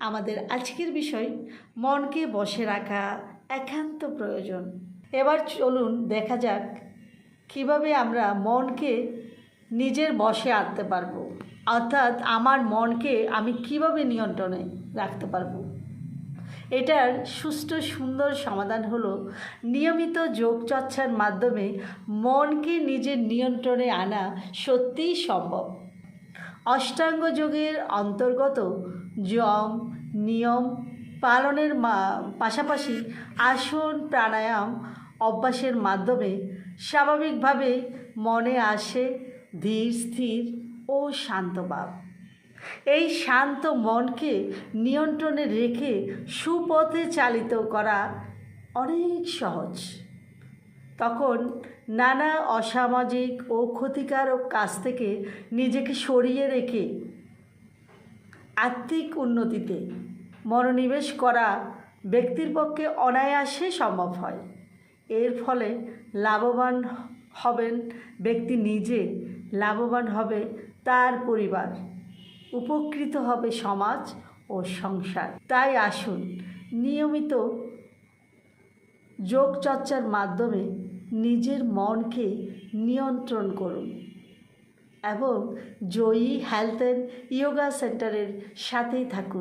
আমাদের আজকের বিষয়, মনকে বসে রাখা একান্ত প্রয়োজন। এবার চলুন দেখা যাক কীভাবে আমরা মনকে নিজের বশে আনতে পারব। অর্থাৎ আমার মনকে আমি কীভাবে নিয়ন্ত্রণে রাখতে পারব? এটার সুষ্ঠু সুন্দর সমাধান হলো নিয়মিত যোগচর্চার মাধ্যমে মনকে নিজের নিয়ন্ত্রণে আনা সত্যিই সম্ভব। অষ্টাঙ্গ যোগের অন্তর্গত যম, নিয়ম পালনের পাশাপাশি আসন, প্রাণায়াম অভ্যাসের মাধ্যমে স্বাভাবিকভাবে মনে আসে ধীর, স্থির ও শান্তভাব এই শান্ত মনকে নিয়ন্ত্রণে রেখে সুপথে চালিত করা অনেক সহজ। তখন নানা অসামাজিক ও ক্ষতিকারক কাজ থেকে নিজেকে সরিয়ে রেখে আর্থিক উন্নতিতে মনোনিবেশ করা ব্যক্তির পক্ষে অনায়াসে সম্ভব হয়। এর ফলে লাভবান হবেন ব্যক্তি নিজে, লাভবান হবে তার পরিবার, উপকৃত হবে সমাজ ও সংসার। তাই আসুন, নিয়মিত যোগচর্চার মাধ্যমে নিজের মনকে নিয়ন্ত্রণ করুন এবং জয়ী হেলথ অ্যান্ড ইয়োগা সেন্টারের সাথেই থাকুন।